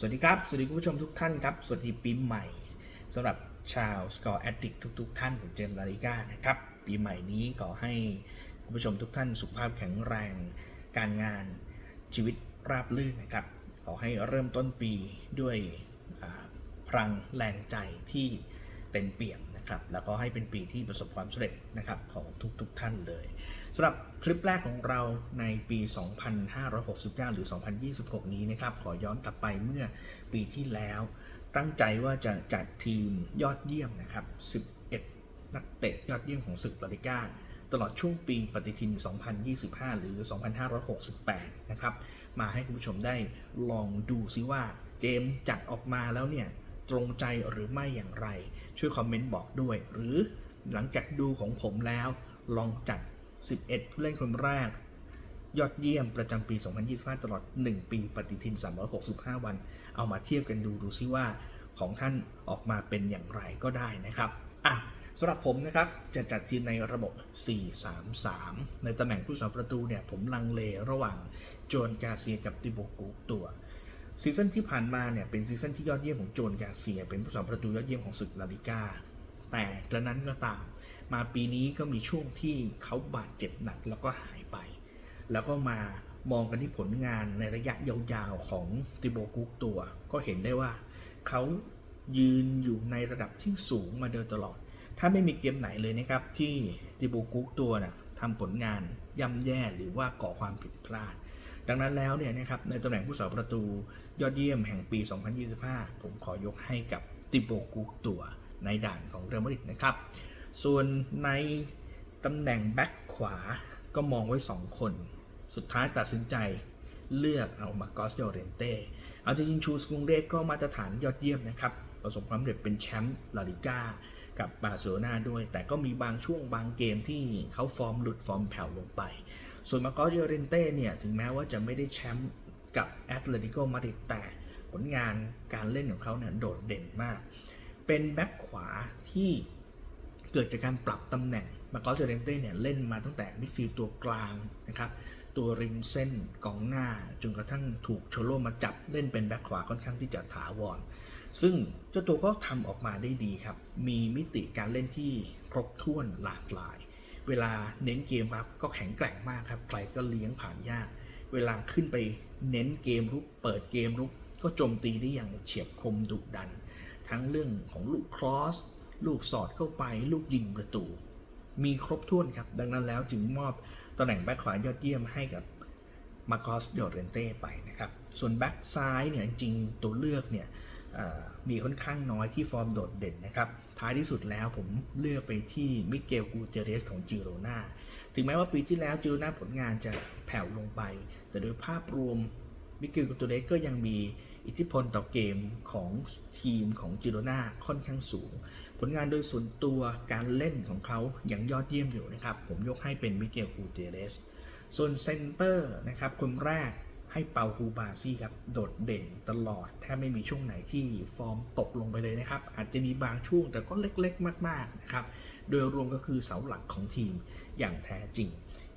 สวัสดีครับ สวัสดีคุณผู้ชมทุกท่านครับ สวัสดีปีใหม่สำหรับชาว Score Addict ทุก ๆ ท่านของเจมส์ลาลิก้านะครับ ปีใหม่นี้ขอให้คุณผู้ชมทุกท่านสุขภาพแข็งแรง การงานชีวิตราบรื่นนะครับ ขอให้เริ่มต้นปีด้วยพลังแรงใจที่เต็มเปี่ยม นะครับแล้วก็ให้เป็นปีที่ประสบความสำเร็จนะครับของทุกๆท่านเลยสำหรับคลิปแรกของเราในปี 2569 หรือ 2026 นี้นะครับขอย้อนกลับไปเมื่อปีที่แล้ว ตั้งใจว่าจะจัดทีมยอดเยี่ยมนะครับ 11 นักเตะยอดเยี่ยมของศึกลาลิก้าตลอดช่วงปีปฏิทิน 2025 หรือ 2568 นะครับ มาให้คุณผู้ชมได้ลองดูซิว่าเจมจัดออกมาแล้วเนี่ย ตรงใจหรือไม่อย่างไร ช่วยคอมเมนต์บอกด้วย หรือหลังจากดูของผมแล้ว ลองจัด 11 ผู้เล่นคนแรก ยอดเยี่ยมประจำปี 2025 ตลอด 1 ปีปฏิทิน 365 วัน เอามาเทียบกันดูดูซิว่าของท่านออกมาเป็นอย่างไรก็ได้นะครับอะสำหรับผมนะครับจะจัดทีมในระบบ 4-3-3 ในตำแหน่งผู้สาประตูเนี่ยผมลังเลระหว่างโจนกาเซียกับติโบกุตัว ซีซั่นที่ผ่านมาเนี่ยเป็นซีซั่นที่ยอดเยี่ยมของโจนกาเซีย เป็นผู้สาประตูยอดเยี่ยมของศึกลาลิก้าแต่กระนั้นก็ตามมาปีนี้ก็มีช่วงที่เขาบาดเจ็บหนักแล้วก็หายไป แล้วก็มามองกันที่ผลงานในระยะยาวๆของติโบกุกตัว ก็เห็นได้ว่าเขายืนอยู่ในระดับที่สูงมาโดยตลอด ถ้าไม่มีเกมไหนเลยนะครับที่ติโบกุกตัวนะทำผลงานย่ำแย่หรือว่าก่อความผิดพลาด ดังนั้นแล้วเนี่ยนะครับในตำแหน่งผู้สาประตูยอดเยี่ยมแห่งปี 2025 ผมขอยกให้กับติโบกุกตัวในด่านของเรอัลมาดริดนะครับ ส่วนในตำแหน่งแบ็คขวาก็มองไว้ 2 คน สุดท้ายตัดสินใจเลือกเอามากอสเดเรนเต้เอาจริงๆชูสกุงเรกก็มาตรฐานยอดเยี่ยมนะครับ ประสบความสำเร็จเป็นแชมป์ลาลิก้ากับบาร์เซโลนาด้วย แต่ก็มีบางช่วงบางเกมที่เขาฟอร์มหลุดฟอร์มแผ่วลงไป ส่วนมากอสเดเรนเต้เนี่ยถึงแม้ว่าจะไม่ได้แชมป์กับแอตเลติโกมาดริดแต่ผลงานการเล่นของเขาเนี่ยโดดเด่นมาก เป็นแบ็คขวาที่เกิดจากการปรับตำแหน่งมาโกอสเจเรนเต้เนี่ยเล่นมาตั้งแต่มิดฟิลด์ตัวกลางนะครับตัวริมเส้นกองหน้าจนกระทั่งถูกโชโลมาจับเล่นเป็นแบ็คขวาค่อนข้างที่จะถาวร ซึ่งเจ้าตัวก็ทำออกมาได้ดีครับ มีมิติการเล่นที่ครบถ้วนหลากหลาย เวลาเน้นเกมรับก็แข็งแกร่งมากครับ ใครก็เลี้ยงผ่านยาก เวลาขึ้นไปเน้นเกมรุกเปิดเกมรุกก็โจมตีได้อย่างเฉียบคมดุดัน ทั้งเรื่องของลูกครอส ลูกสอดเข้าไป ลูกยิงประตู มีครบถ้วนครับ ดังนั้นแล้วจึงมอบตำแหน่งแบ็คขวายอดเยี่ยมให้กับมาคอสเดเรนเต้ไปนะครับ ส่วนแบ็คซ้ายเนี่ยจริงตัวเลือกเนี่ย มีค่อนข้างน้อยที่ฟอร์มโดดเด่นนะครับ ท้ายที่สุดแล้วผมเลือกไปที่มิเกลกูเตเรสของจิโรนาถึงแม้ว่าปีที่แล้วจิโรนาผลงานจะแผ่วลงไป แต่โดยภาพรวมมิเกลกูเตเรสก็ยังมีอิทธิพลต่อเกมของทีมของจิโรนาค่อนข้างสูง ผลงานโดยส่วนตัวการเล่นของเขาอย่างยอดเยี่ยมอยู่นะครับ ผมยกให้เป็นมิเกลกูเตเรสส่วนเซนเตอร์นะครับคนแรก ให้เปากูบาซี่ครับโดดเด่นตลอดแทบไม่มีช่วงไหนที่ฟอร์มตกลงไปเลยนะครับ อาจจะมีบางช่วงแต่ก็เล็กๆ มากๆนะครับ โดยรวมก็คือเสาหลักของทีมอย่างแท้จริง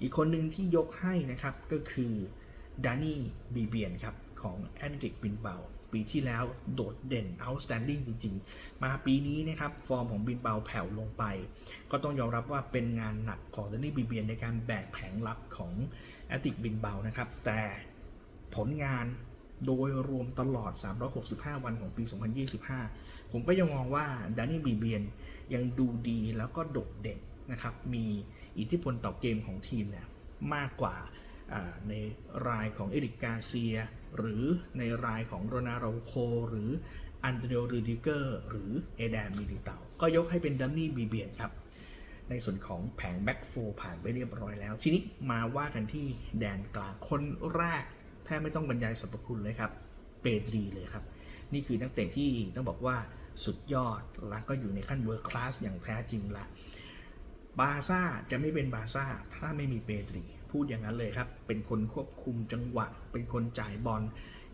อีกคนหนึ่งที่ยกให้นะครับก็คือดานี่บีเบียนครับของแอนดิกบินเบาปีที่แล้วโดดเด่น outstanding จริง ๆ มาปีนี้นะครับฟอร์มของบินเบาแผ่วลงไป ก็ต้องยอมรับว่าเป็นงานหนักของดานี่บีเบียนในการแบกแผงลับของแอนติกบินเบานะครับแต่ ผลงานโดยรวมตลอด 365 วันของปี 2025 ผมก็ยังมองว่าดานี่บีเบียนยังดูดีแล้วก็โดดเด่นนะครับ มีอิทธิพลต่อเกมของทีมเนี่ยมากกว่าในรายของเอริกกาเซีย หรือในรายของโรนาโรโค หรืออันเดรโอรูดิเกอร์หรือเอแดนมิลิเตาก็ยกให้เป็นดัมนี่บีเบียนครับ ในส่วนของแผงแบ็กโฟผ่านไปเรียบร้อยแล้ว ทีนี้มาว่ากันที่แดนกลางคนแรก แทบไม่ต้องบรรยายสรรพคุณเลยครับเปดรีเลยครับ นี่คือนักเตะที่ต้องบอกว่าสุดยอดแล้วก็อยู่ในขั้นเวิร์คคลาสอย่างแท้จริงละบาซ่าจะไม่เป็นบาซ่าถ้าไม่มีเปดรี พูดอย่างนั้นเลยครับ เป็นคนควบคุมจังหวะ เป็นคนจ่ายบอล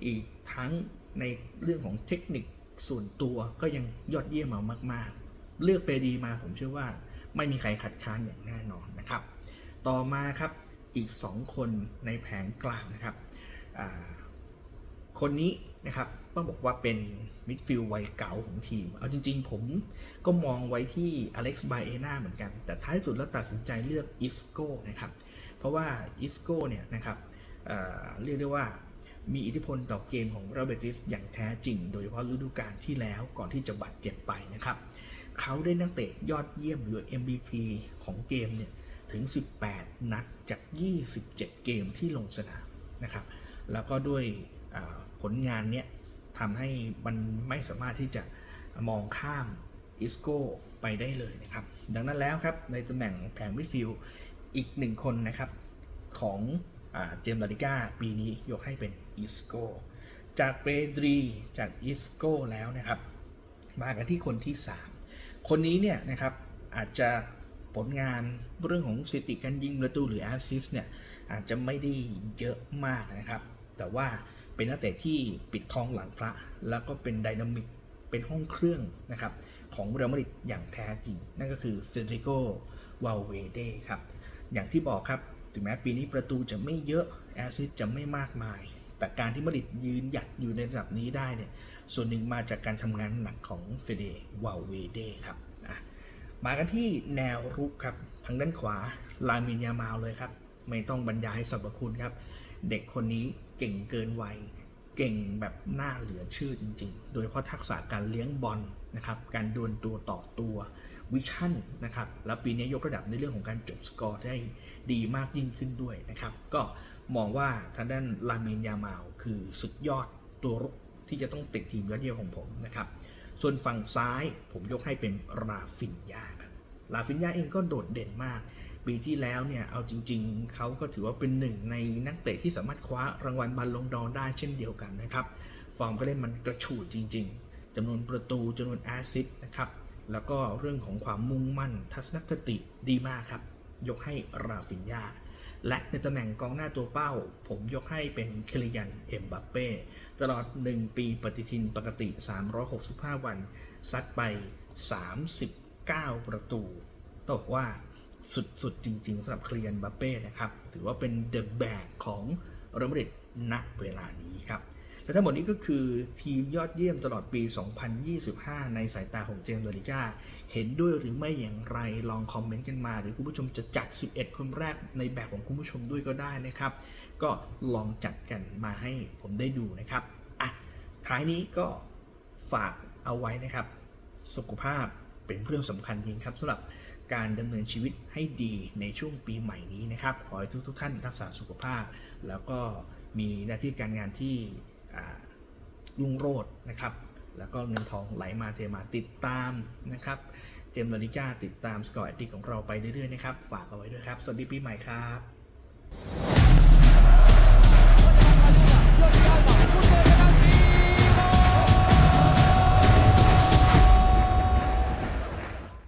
อีกทั้งในเรื่องของเทคนิคส่วนตัวก็ยังยอดเยี่ยมมามาก ๆ เลือกเปดีมาผมเชื่อว่าไม่มีใครขัดค้านอย่างแน่นอนนะครับ ต่อมาครับอีก 2 คนในแผงกลางนะครับ คนนี้นะครับต้องบอกว่าเป็นมิดฟิลด์วัยเก่าของทีม เอาจริงๆ ผมก็มองไว้ที่อเล็กซ์บาเอนาเหมือนกัน แต่ท้ายสุดแล้วตัดสินใจเลือกอิสโก้นะครับ เพราะว่าอิสโก้เนี่ยนะครับเเรียกได้ว่ามีอิทธิพลต่อเกมของเรเบติสอย่างแท้จริง โดยเฉพาะฤดูกาลที่แล้วก่อนที่จะบาดเจ็บไปนะครับ เขาได้นักเตะยอดเยี่ยมหรือ MVP ของเกมเนี่ยถึง 18 นัดจาก 27 เกมที่ลงสนามนะครับ แล้วก็ด้วยผลงานเนี้ยทำให้มันไม่สามารถที่จะมองข้ามอิสโก้ไปได้เลยนะครับ ดังนั้นแล้วครับ ในตำแหน่งแผงมิดฟิลด์อีกหนึ่งคนนะครับ ของเจมส์ลาดิก้าปีนี้ยกให้เป็นอิสโก้จากเปดรีจากอิสโก้แล้วนะครับ มากันที่คนที่ 3 คนนี้เนี่ยนะครับอาจจะผลงานเรื่องของสถิติการยิงประตูหรือแอสซิสเนี่ยอาจจะไม่ได้เยอะมากนะครับ แต่ว่าเป็นนักเตะที่ปิดทองหลังพระ แล้วก็เป็นไดนามิกเป็นห้องเครื่องนะครับของเรอัลมาดริดอย่างแท้จริง นั่นก็คือเฟเดริโกวาเวเดครับ อย่างที่บอกครับ ถึงแม้ปีนี้ประตูจะไม่เยอะ แอซิสจะไม่มากมาย แต่การที่มาดริดยืนหยัดอยู่ในระดับนี้ได้เนี่ยส่วนหนึ่งมาจากการทำงานหนักของเฟเดวาเวเดครับมากันที่แนวรุกครับ ทางด้านขวาลามินยามาลเลยครับ ไม่ต้องบรรยายสรรพคุณครับ เด็กคนนี้เก่งเกินวัย เก่งแบบน่าเหลือเชื่อจริง ๆ โดยเฉพาะทักษะการเลี้ยงบอลนะครับการดวลตัวต่อตัววิชั่นนะครับแล้วปีนี้ยกระดับในเรื่องของการจบสกอร์ได้ดีมากยิ่งขึ้นด้วยนะครับก็มองว่าทางด้านลามินยามาลคือสุดยอดตัวรุกที่จะต้องติดทีมยอดเยี่ยมของผมนะครับส่วนฝั่งซ้ายผมยกให้เป็นราฟินยาครับราฟินยาเองก็โดดเด่นมาก ปีที่แล้วเนี่ยเอาจริง ๆ เขาก็ถือว่าเป็นหนึ่งในนักเตะที่สามารถคว้ารางวัลบอลลงดอร์ได้เช่นเดียวกันนะครับ ฟอร์มก็เล่นมันกระฉูดจริง ๆจำนวนประตูจำนวนแอซิสนะครับแล้วก็เรื่องของความมุ่งมั่นทัศนคติดีมากครับ ยกให้ราฟินยาและในตำแหน่งกองหน้าตัวเป้า ผมยกให้เป็นเคลิยันเอ็มบัปเป้ตลอด 1 ปีปฏิทินปกติ 365 วัน ซัดไป 39 ประตูต้องบอกว่า สุดๆ จริงๆสำหรับเคลียนบัปเป้นะครับ ถือว่าเป็นเดอะแบกของเรอัลมาดริดณเวลานี้ครับและทั้งหมดนี้ก็คือทีมยอดเยี่ยมตลอดปี 2025 ในสายตาของเจมส์ลาลิก้า เห็นด้วยหรือไม่อย่างไรลองคอมเมนต์กันมา หรือคุณผู้ชมจะจัด 11 คนแรกในแบบของคุณผู้ชมด้วยก็ได้นะครับ ก็ลองจัดกันมาให้ผมได้ดูนะครับ อะ ท้ายนี้ก็ฝากเอาไว้นะครับ สุขภาพ เป็นเรื่องสำคัญจริงครับสำหรับการดำเนินชีวิตให้ดีในช่วงปีใหม่นี้นะครับ ขอให้ทุกทท่านรักษาสุขภาพ แล้วก็มีหน้าที่การงานที่รุ่งโรจน์นะครับ แล้วก็เงินทองไหลมาเทมาติดตามนะครับ เจมส์ลาลิก้าติดตามสกอตติของเราไปเรื่อยๆนะครับ ฝากเอาไว้ด้วยครับ สวัสดีปีใหม่ครับ